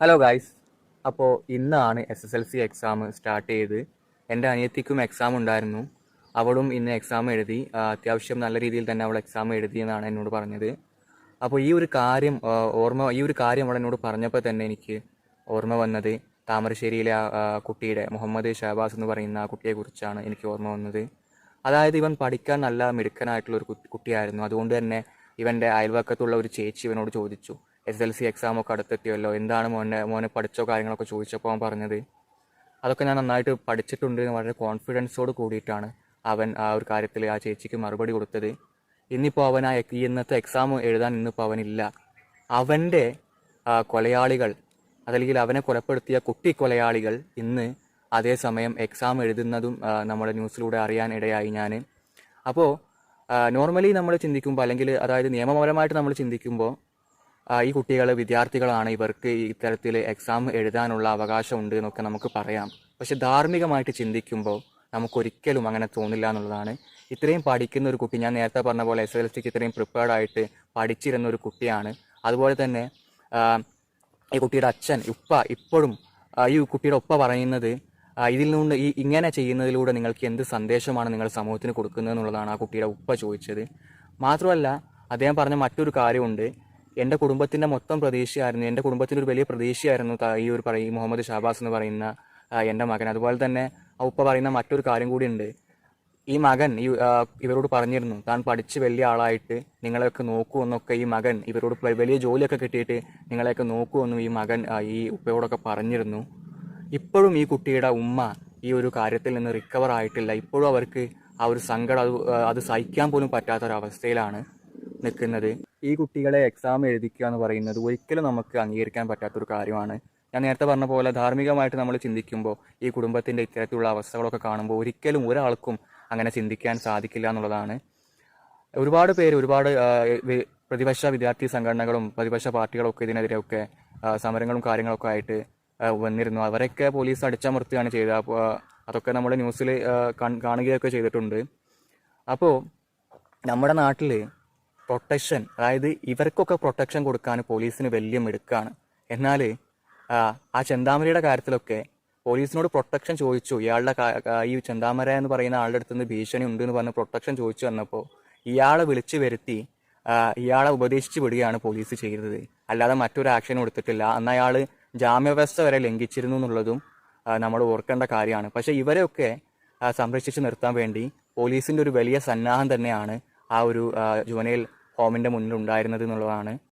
Hello guys അപ്പോൾ ഇന്നാണ് S S L C exam start ചെയ്ത്. എന്റെ അനിയത്തിക്കും എക്സാം ഉണ്ടായിരുന്നു. അവളും ഇന്ന് എക്സാം എഴുതി. അത്യാവശ്യം നല്ല രീതിയിൽ തന്നെ അവൾ എക്സാം എഴുതി എന്നാണ് എന്നോട് പറഞ്ഞത്. അപ്പോൾ ഈ ഒരു കാര്യം ഓർമ്മ ഈ ഒരു കാര്യം അവൾ എന്നോട് പറഞ്ഞപ്പോൾ തന്നെ എനിക്ക് ഓർമ്മ വന്നത് താമരശ്ശേരിയിലെ ആ, കുട്ടിയുടെ മുഹമ്മദ് ഷഹബാസ് എന്ന് പറയുന്ന ആ കുട്ടിയെക്കുറിച്ചാണ് എനിക്ക് ഓർമ്മ വന്നത്. അതായത് ഇവൻ പഠിക്കാൻ നല്ല മിടുക്കനായിട്ടുള്ള ഒരു കുട്ടിയായിരുന്നു. അതുകൊണ്ട് തന്നെ ഇവന്റെ അയൽവക്കത്തുള്ള ഒരു ചേച്ചി ഇവനോട് ചോദിച്ചു. എസ് എൽ സി എക്സാം ഒക്കെ അടുത്തെത്തിയല്ലോ? എന്താണ് മോനെ മോനെ പഠിച്ചോ കാര്യങ്ങളൊക്കെ ചോദിച്ചപ്പോൾ അവൻ പറഞ്ഞത് അതൊക്കെ ഞാൻ നന്നായിട്ട് പഠിച്ചിട്ടുണ്ട് വളരെ കോൺഫിഡൻസോട് കൂടിയിട്ടാണ് അവൻ ആ ഒരു കാര്യത്തിൽ ആ ചേച്ചിക്ക് മറുപടി കൊടുത്തത്. ഇന്നിപ്പോൾ അവൻ ആ ഇന്നത്തെ എക്സാം എഴുതാൻ ഇന്നിപ്പോൾ അവനില്ല. അവന്റെ കൊലയാളികൾ അതല്ലെങ്കിൽ അവനെ കൊലപ്പെടുത്തിയ കുട്ടി കൊലയാളികൾ ഇന്ന് അതേസമയം എക്സാം എഴുതുന്നതും നമ്മുടെ ന്യൂസിലൂടെ അറിയാൻ ഇടയായി ഞാൻ അപ്പോൾ നോർമലി നമ്മൾ ചിന്തിക്കുമ്പോൾ അല്ലെങ്കിൽ അതായത് നിയമപരമായിട്ട് നമ്മൾ ചിന്തിക്കുമ്പോൾ ഈ കുട്ടികൾ വിദ്യാർത്ഥികളാണ് ഇവർക്ക് ഇത്തരത്തിൽ എക്സാം എഴുതാനുള്ള അവകാശമുണ്ട് എന്നൊക്കെ നമുക്ക് പറയാം. പക്ഷെ ധാർമ്മികമായിട്ട് ചിന്തിക്കുമ്പോൾ നമുക്കൊരിക്കലും അങ്ങനെ തോന്നില്ല എന്നുള്ളതാണ്. ഇത്രയും പഠിക്കുന്ന ഒരു കുട്ടി ഞാൻ നേരത്തെ പറഞ്ഞ പോലെ എസ് എൽ സിക്ക് ഇത്രയും പ്രിപ്പയർഡ് ആയിട്ട് പഠിച്ചിരുന്ന ഒരു കുട്ടിയാണ്. അതുപോലെ തന്നെ ഈ കുട്ടിയുടെ അച്ഛൻ ഉപ്പ ഇപ്പോഴും ഈ കുട്ടിയുടെ ഉപ്പ പറയുന്നത് ഇതിൽ നിന്ന് ഈ ഇങ്ങനെ ചെയ്യുന്നതിലൂടെ നിങ്ങൾക്ക് എന്ത് സന്ദേശമാണ് നിങ്ങൾ സമൂഹത്തിന് കൊടുക്കുന്നത് എന്നുള്ളതാണ് ആ കുട്ടിയുടെ ഉപ്പ ചോദിച്ചത്. മാത്രമല്ല അദ്ദേഹം പറഞ്ഞ മറ്റൊരു കാര്യമുണ്ട്. എന്റെ കുടുംബത്തിന്റെ മൊത്തം പ്രതീക്ഷയായിരുന്നു എന്റെ കുടുംബത്തിന്റെ ഒരു വലിയ പ്രതീക്ഷയായിരുന്നു ഈ ഒരു പറയും മുഹമ്മദ് ഷാബാസ് എന്ന് പറയുന്ന എന്റെ മകൻ. അതുപോലെ തന്നെ ഉപ്പ പറയുന്ന മറ്റൊരു കാര്യം കൂടിയുണ്ട്. ഈ മകൻ ഈ ഇവരോട് പറഞ്ഞിരുന്നു താൻ പഠിച്ച് വലിയ ആളായിട്ട് നിങ്ങളെയൊക്കെ നോക്കുമെന്നൊക്കെ ഈ മകൻ ഇവരോട് വലിയ ജോലിയൊക്കെ കിട്ടിയിട്ട് നിങ്ങളെയൊക്കെ നോക്കുമെന്നും ഈ മകൻ ഈ ഉപ്പയോടൊക്കെ പറഞ്ഞിരുന്നു. ഇപ്പോഴും ഈ കുട്ടിയുടെ ഉമ്മ ഈ ഒരു കാര്യത്തിൽ നിന്ന് റിക്കവർ ആയിട്ടില്ല. ഇപ്പോഴും അവർക്ക് ആ ഒരു സങ്കടം അത് അത് സഹിക്കാൻ പോലും പറ്റാത്തൊരവസ്ഥയിലാണ്. നിൽക്കുന്നത്. ഈ കുട്ടികളെ എക്സാം എഴുതിക്കുക എന്ന് പറയുന്നത് ഒരിക്കലും നമുക്ക് അംഗീകരിക്കാൻ പറ്റാത്തൊരു കാര്യമാണ്. ഞാൻ നേരത്തെ പറഞ്ഞ പോലെ ധാർമ്മികമായിട്ട് നമ്മൾ ചിന്തിക്കുമ്പോൾ ഈ കുടുംബത്തിന്റെ ഇത്തരത്തിലുള്ള അവസ്ഥകളൊക്കെ കാണുമ്പോൾ ഒരിക്കലും ഒരാൾക്കും അങ്ങനെ ചിന്തിക്കാൻ സാധിക്കില്ല എന്നുള്ളതാണ്. ഒരുപാട് പേര് ഒരുപാട് പ്രതിപക്ഷ വിദ്യാർത്ഥി സംഘടനകളും പ്രതിപക്ഷ പാർട്ടികളും ഒക്കെ ഇതിനെതിരെയൊക്കെ സമരങ്ങളും കാര്യങ്ങളൊക്കെ ആയിട്ട് വന്നിരുന്നു. അവരൊക്കെ പോലീസ് അടിച്ചമർത്തുകയാണ് ചെയ്തത്. അപ്പോൾ അതൊക്കെ നമ്മൾ ന്യൂസിൽ കാണുകയൊക്കെ ചെയ്തിട്ടുണ്ട്. അപ്പോൾ നമ്മുടെ നാട്ടിൽ പ്രൊട്ടക്ഷൻ അതായത് ഇവർക്കൊക്കെ പ്രൊട്ടക്ഷൻ കൊടുക്കാൻ പോലീസിന് വലിയ മിടുക്കാണ്. എന്നാൽ ആ ചെന്താമരയുടെ കാര്യത്തിലൊക്കെ പോലീസിനോട് പ്രൊട്ടക്ഷൻ ചോദിച്ചു. ഇയാളുടെ ഈ ചെന്താമര എന്ന് പറയുന്ന ആളുടെ അടുത്ത് നിന്ന് ഭീഷണി ഉണ്ട് എന്ന് പറഞ്ഞ് പ്രൊട്ടക്ഷൻ ചോദിച്ചു വന്നപ്പോൾ ഇയാളെ വിളിച്ചു വരുത്തി ഇയാളെ ഉപദേശിച്ച് വിടുകയാണ് പോലീസ് ചെയ്തത്. അല്ലാതെ മറ്റൊരു ആക്ഷൻ കൊടുത്തിട്ടില്ല അന്ന് അയാൾ ജാമ്യവ്യവസ്ഥ വരെ ലംഘിച്ചിരുന്നു എന്നുള്ളതും നമ്മൾ ഓർക്കേണ്ട കാര്യമാണ്. പക്ഷേ ഇവരെയൊക്കെ സംരക്ഷിച്ച് നിർത്താൻ വേണ്ടി പോലീസിന്റെ ഒരു വലിയ സന്നാഹം തന്നെയാണ് ആ ഒരു ജുവനൈൽ ഹോമിന്റെ മുന്നിൽ ഉണ്ടായിരുന്നത് എന്നുള്ളതാണ്